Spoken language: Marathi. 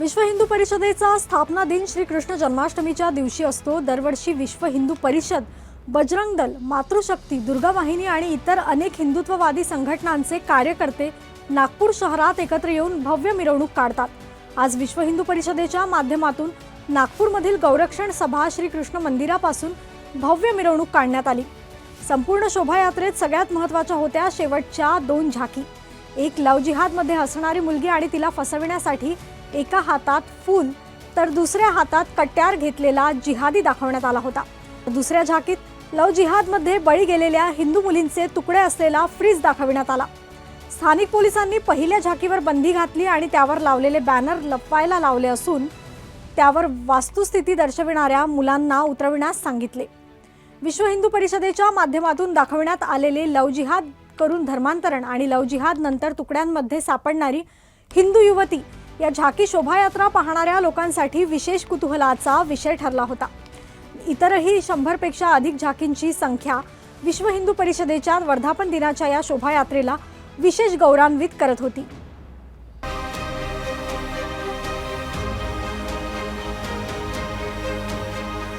विश्व हिंदू परिषदेचा स्थापना दिन श्रीकृष्ण जन्माष्टमीच्या दिवशी असतो. दरवर्षी विश्व हिंदू परिषद बजरंग दल मातृशक्ती दुर्गा वाहिनी आणि इतर अनेक हिंदुत्ववादी संघटनांचे कार्यकर्ते नागपूर शहरात एकत्र येऊन भव्य मिरवणूक काढतात. आज विश्व हिंदू परिषदेच्या माध्यमातून नागपूरमधील गौरक्षण सभा श्रीकृष्ण मंदिरापासून भव्य मिरवणूक काढण्यात आली. संपूर्ण शोभायात्रेत सगळ्यात महत्त्वाच्या होत्या शेवटच्या दोन झाकी. एक लव जिहादमध्ये हसणारी मुलगी आणि तिला फसविण्यासाठी एका हातात फूल तर दुसऱ्या हातात कट्यार घेतलेला जिहादी दाखवण्यात आला होता. दुसऱ्या झाकीत लव जिहादमध्ये बळी गेलेल्या हिंदू मुलींचे तुकडे असलेला फ्रीज दाखविण्यात आला. स्थानिक पोलिसांनी पहिल्या झाकीवर बंदी घातली आणि त्यावर लावलेले बॅनर लपवायला लावले असून त्यावर वास्तुस्थिती दर्शविणाऱ्या मुलांना उतरविण्यास सांगितले. विश्व हिंदू परिषदेच्या माध्यमातून दाखवण्यात आलेले लव जिहाद करून धर्मांतरण आणि लव जिहाद नंतर तुकड्यांमध्ये सापडणारी हिंदू युवती या झाकी शोभायात्रा पाहणाऱ्या लोकांसाठी विशेष कुतूहलाचा विषय ठरला होता. इतरही शंभरपेक्षा अधिक झाकींची संख्या विश्व हिंदू परिषदेच्या वर्धापन दिनाच्या या शोभायात्रेला विशेष गौरवान्वित करत होती.